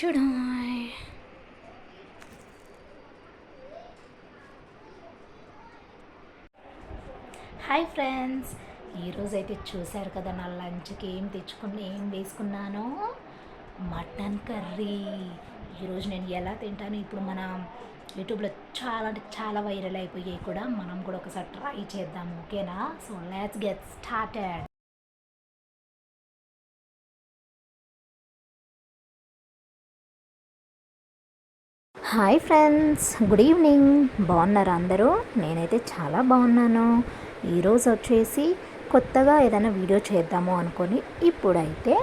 చూడాయ్ hi friends ఈరోజు అయితే చూశారు కదా నా లంచ్కి ఏం తెచ్చుకున్నా ఏం వేసుకున్నానో? Mutton curry. ఈరోజు నేను ఎలా తింటాను ఇప్పుడు మన యూట్యూబ్లో చాలా అంటే చాలా వైరల్ అయిపోయాయి కూడా. మనం కూడా ఒకసారి ట్రై చేద్దాం ఓకేనా? So let's get started hi friends good evening. బాగున్నారా అందరూ? నేనైతే చాలా బాగున్నాను. ఈరోజు వచ్చేసి కొత్తగా ఏదైనా వీడియో చేద్దాము అనుకొని ఇప్పుడైతే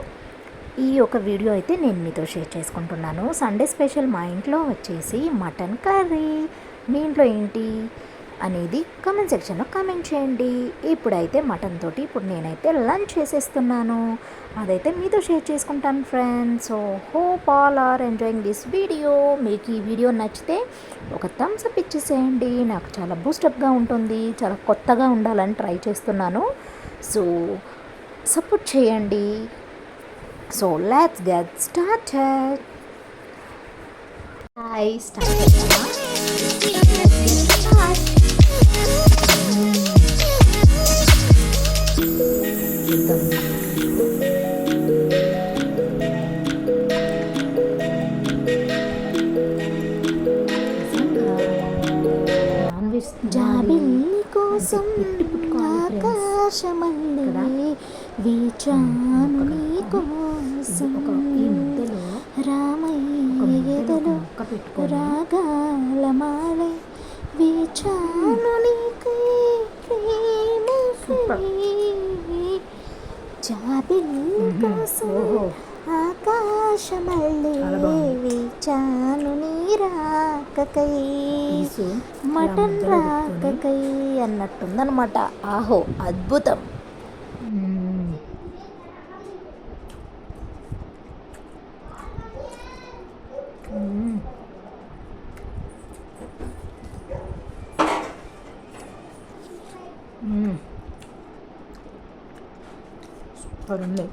ఈ ఒక వీడియో అయితే నేను మీతో షేర్ చేసుకుంటున్నాను. సండే స్పెషల్ మా ఇంట్లో వచ్చేసి మటన్ కర్రీ. మీ ఇంట్లో ఏంటి? అనేది కామెంట్ సెక్షన్లో కామెంట్ చేయండి. ఇప్పుడైతే మటన్ తోటి ఇప్పుడు నేనైతే లంచ్ చేసేస్తున్నాను. అదైతే మీతో షేర్ చేసుకుంటాను friends so hope all are enjoying this video మీకు ఈ వీడియో నచ్చితే ఒక థమ్స్ అప్ ఇచ్చేసేయండి. నాకు చాలా బూస్టప్గా ఉంటుంది. చాలా కొత్తగా ఉండాలని ట్రై చేస్తున్నాను. సో సపోర్ట్ చేయండి. So let's get started hi start ఒక ఎదలో ముక్క పెట్టుకొని రాగాల మాలై వీచాను నీకై. ప్రేమకై జాబిల్లి. కోసం. ఆకాశమల్లే చాలా బాగుంది. వీచాను నీ రాకకై పీసు మటన్ రాకకై అన్నట్టుందనమాట ఆహో అద్భుతం మ్మ్. మ్మ్. మ్మ్. సూపర్ ఉంది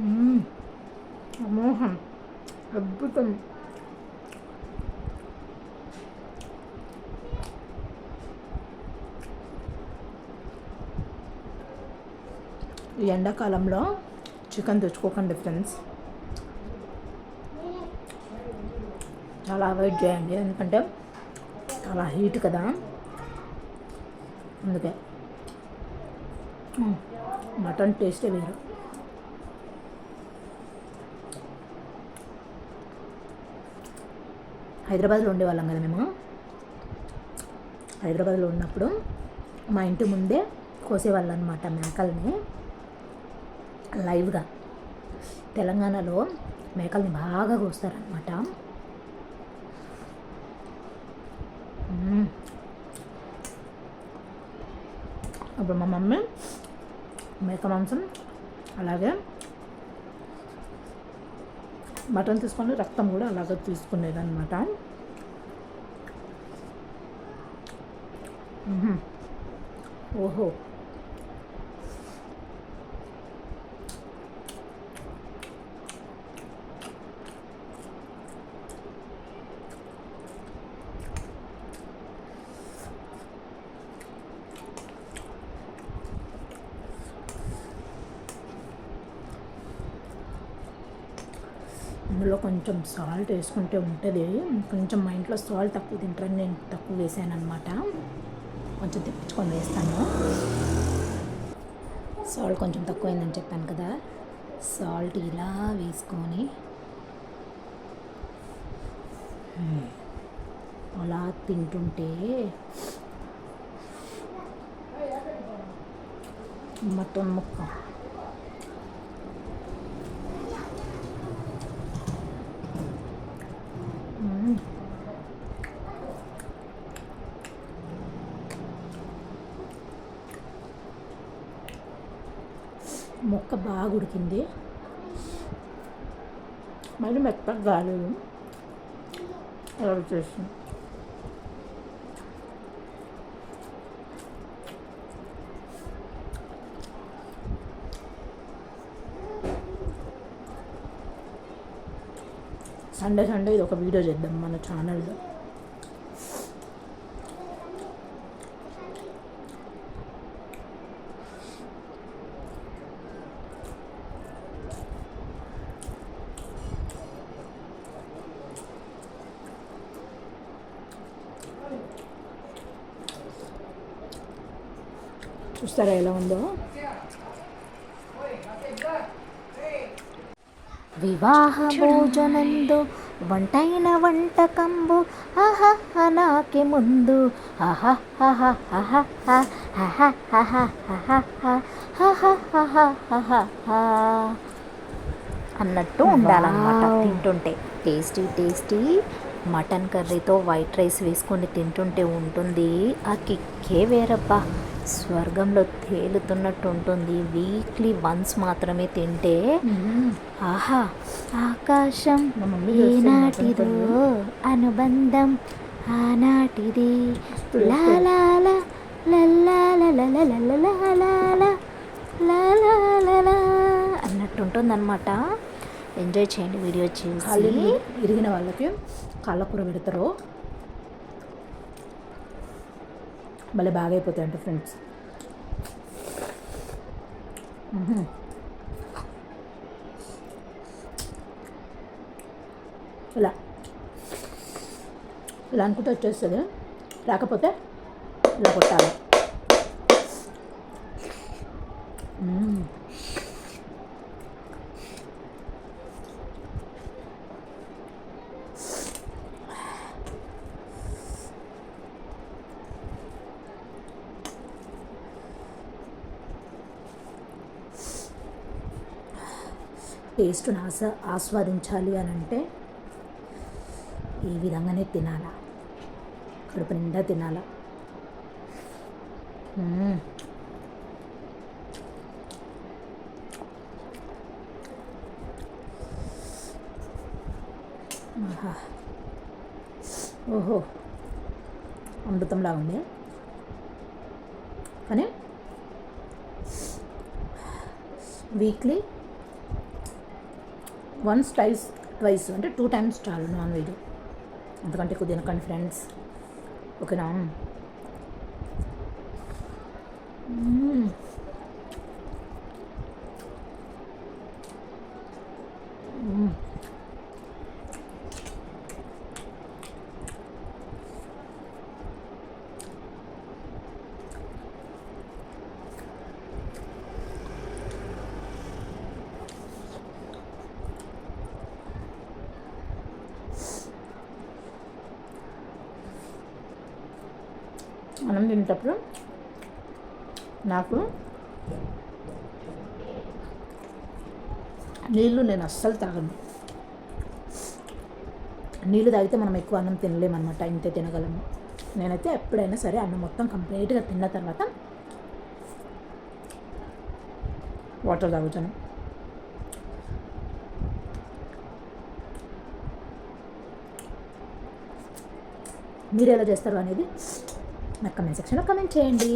మ్మ్. అమోహం అద్భుతం. ఈ ఎండాకాలంలో చికెన్ తెచ్చుకోకండి ఫ్రెండ్స్. చాలా అవాయిడ్ చేయండి ఎందుకంటే చాలా హీట్ కదా. అందుకే. మటన్ టేస్టే వేరు. హైదరాబాద్లో ఉండేవాళ్ళం కదా మేము. హైదరాబాద్లో ఉన్నప్పుడు మా ఇంటి ముందే కోసేవాళ్ళు అనమాట మేకల్ని. లైవ్గా. తెలంగాణలో మేకల్ని బాగా కోస్తారనమాట. అప్పుడు మా మమ్మీ మేక మాంసం అలాగే మటన్ తీసుకొని రక్తం కూడా అలాగ తీసుకునేది అనమాట ఓహో. అందులో కొంచెం సాల్ట్ వేసుకుంటే ఉంటుంది. కొంచెం మా ఇంట్లో సాల్ట్ తక్కువ తింటారని నేను తక్కువ వేసాను అనమాట కొంచెం తెప్పించుకొని వేస్తాను. సాల్ట్ కొంచెం తక్కువైందని చెప్పాను కదా. సాల్ట్ ఇలా వేసుకొని అలా తింటుంటే మటన్ ముక్క మ్మ్. ముక్క బాగా ఉడికింది. మరి మెత్తగా కాలేదు అలా వచ్చేసింది సండే సండే ఇది ఒక వీడియో చేద్దాం మన ఛానల్లో చూస్తారా ఎలా ఉందో వివాహ భోజనందు వంటైన వంటకంబు అహహ నాకి ముందు అన్నట్టు ఉండాలన్నమాట తింటుంటే టేస్టీ టేస్టీ మటన్ కర్రీతో వైట్ రైస్ వేసుకొని తింటుంటే ఉంటుంది ఆ కిక్కే వేరబ్బా స్వర్గంలో తేలుతున్నట్టు ఉంటుంది వీక్లీ వన్స్ మాత్రమే తింటే ఆహా ఆకాశం ఏనాటిదో అనుబంధం ఆనాటిది లాలాల లల్లాల ఎంజాయ్ చేయండి వీడియో కాళ్ళు చూసి విరిగిన ఇరిగిన వాళ్ళకి కళ్ళకూర పెడతారు. మళ్ళీ బాగా అయిపోతాయంట ఫ్రెండ్స్ ఇలా. ఇలా అనుకుంటే వచ్చేస్తుంది. రాకపోతే ఇలా కొట్టాలి. టేస్ట్ని ఆస ఆస్వాదించాలి అని అంటే ఈ విధంగానే తినాలా. కడుపు నిండా తినాలా. ఓహో. అమృతంలా ఉంది? కానీ వీక్లీ వన్స్ టైస్ ట్వైస్ అంటే టూ టైమ్స్ చాలు నాన్ వెజ్. ఎందుకంటే ఎక్కువ తినకండి ఫ్రెండ్స్. ఓకేనా మ్మ్. మ్మ్. అన్నం తినేటప్పుడు నాకు నీళ్ళు నేను అస్సలు తాగను. నీళ్ళు తాగితే మనం ఎక్కువ అన్నం తినలేమన్నమాట ఇంతే తినగలము నేనైతే ఎప్పుడైనా సరే అన్నం మొత్తం కంప్లీట్గా తిన్న తర్వాత వాటర్ తాగుతాను. మీరు ఎలా చేస్తారు అనేది నాకు కమెంట్ సెక్షన్లో కమెంట్ చేయండి.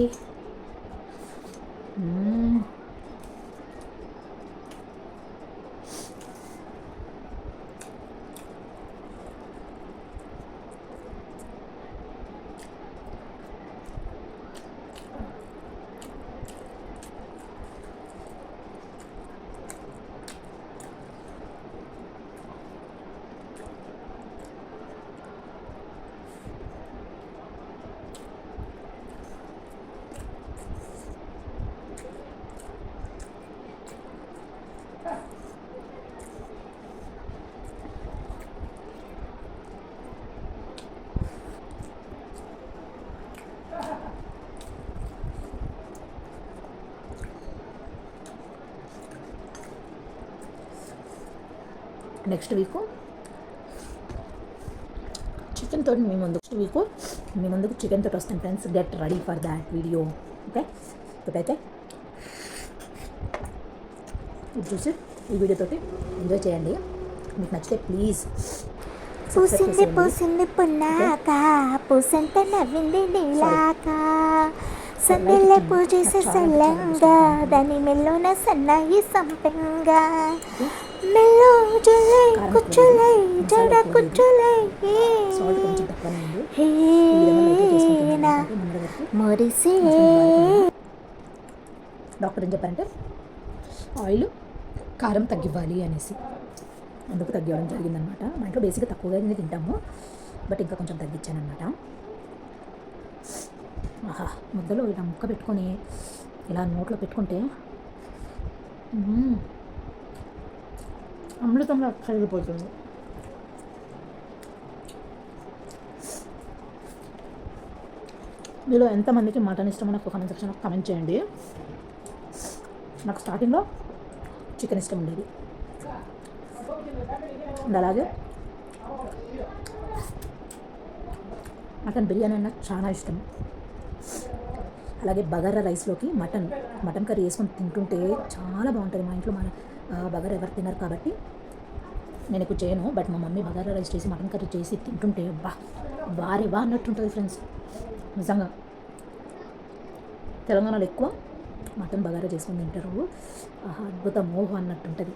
Next week. చికెన్ తోటి మీ ముందు నెక్స్ట్ వీక్. మీ ముందుకు చికెన్ తోటి వస్తాను friends get ready for that video okay ఇప్పుడైతే ఇది చూసి ఈ వీడియోతోటి ఎంజాయ్ చేయండి. మీకు నచ్చితే ప్లీజ్ పూసింది పూసింది పున్నాక పూసంత నవ్వింది నీలాక. సందెల్ల పూజేసే సల్లంగా దాని మెల్లోన సన్నాయి సంపెంగా. మెల్లో కుచ్చులై జడ కుచ్చులై సాల్ట్ కొంచెం హేనా మురిసే డాక్టర్ ఏం చెప్పారంటే ఆయిల్ కారం తగ్గివ్వాలి అనేసి అందుకు తగ్గివ్వడం జరిగిందనమాట మా ఇంట్లో బేసిక్గా తక్కువగానే తింటాము బట్ ఇంకా కొంచెం తగ్గించానమాట ఆహా ముద్దలో ఇలా ముక్క పెట్టుకొని ఇలా నోట్లో పెట్టుకుంటే అమృతంలో కరిగిపోతుంది మీలో ఎంతమందికి మటన్ ఇష్టమో నాకు కామెంట్ సెక్షన్లో కామెంట్ చేయండి. నాకు స్టార్టింగ్లో చికెన్ ఇష్టం ఉండేది. అండ్ అలాగే మటన్ బిర్యానీ నాకు చాలా ఇష్టం. అలాగే బగారా రైస్లోకి మటన్ మటన్ కర్రీ వేసుకొని తింటుంటే చాలా బాగుంటుంది మా ఇంట్లో మన బగారా ఎవరు తినరు కాబట్టి నేను ఎక్కువ చేయను. బట్ మా మమ్మీ బగారా రైస్ చేసి మటన్ కర్రీ చేసి తింటుంటే బా వారే బా అన్నట్టుంటుంది ఫ్రెండ్స్ నిజంగా. తెలంగాణలో ఎక్కువ మటన్ బగారా చేసుకొని తింటారు. ఆహా అద్భుతం మోహం అన్నట్టుంటుంది.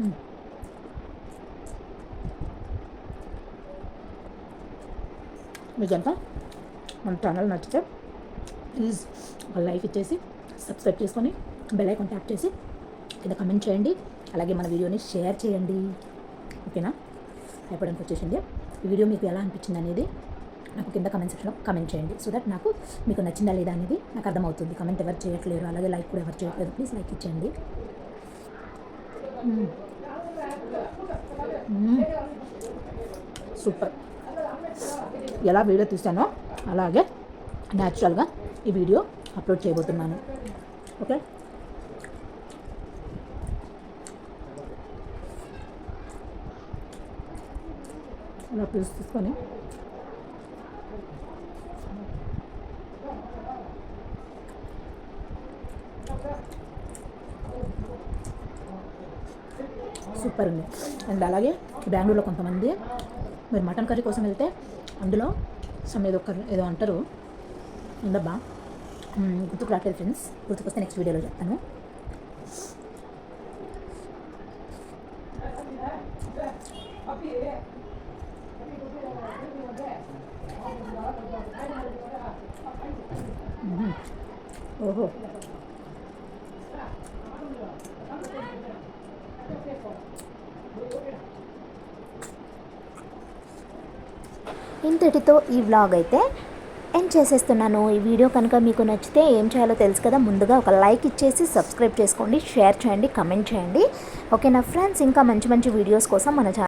మ్మ్. మీకంతా మన ఛానల్ నచ్చితే ప్లీజ్ లైక్ ఇచ్చేసి సబ్స్క్రైబ్ చేసుకొని బెల్ ఐకాన్ ట్యాప్ చేసి కింద కమెంట్ చేయండి. అలాగే మన వీడియోని షేర్ చేయండి. ఓకేనా అయిపోవడానికి వచ్చేసింది ఈ వీడియో మీకు ఎలా అనిపించింది అనేది నాకు కింద కమెంట్ సెక్షన్లో కమెంట్ చేయండి. సో దట్ నాకు మీకు నచ్చిందా లేదా అనేది నాకు అర్థమవుతుంది. కమెంట్ ఎవరు చేయట్లేరు. అలాగే లైక్ కూడా ఎవరు చేయట్లేదు ప్లీజ్ లైక్ ఇచ్చేయండి. Hmm. Hmm. సూపర్ ఎలా వీడియో తీసానో అలాగే న్యాచురల్గా ఈ వీడియో అప్లోడ్ చేయబోతున్నాను. ఓకే అలా పీస్ తీసుకొని సూపర్ ఉంది అండ్ అలాగే బెంగళూరులో కొంతమంది మీరు మటన్ కర్రీ కోసం వెళ్తే అందులో సమ్ ఏదో కర్రీ ఏదో అంటారు. ఉందబ్బా. గుర్తుకు రావట్లేదు ఫ్రెండ్స్ గుర్తుకొస్తే నెక్స్ట్ వీడియోలో చెప్తాను. ఓహో. ఇంతటితో ఈ వ్లాగ్ అయితే ఎండ్ చేసేస్తున్నాను. ఈ వీడియో కనుక మీకు నచ్చితే ఏం చేయాలో తెలుసు కదా ముందుగా ఒక లైక్ ఇచ్చేసి సబ్స్క్రైబ్ చేసుకోండి షేర్ చేయండి కమెంట్ చేయండి. ఓకే నా ఫ్రెండ్స్ ఇంకా మంచి మంచి వీడియోస్ కోసం మన ఛానల్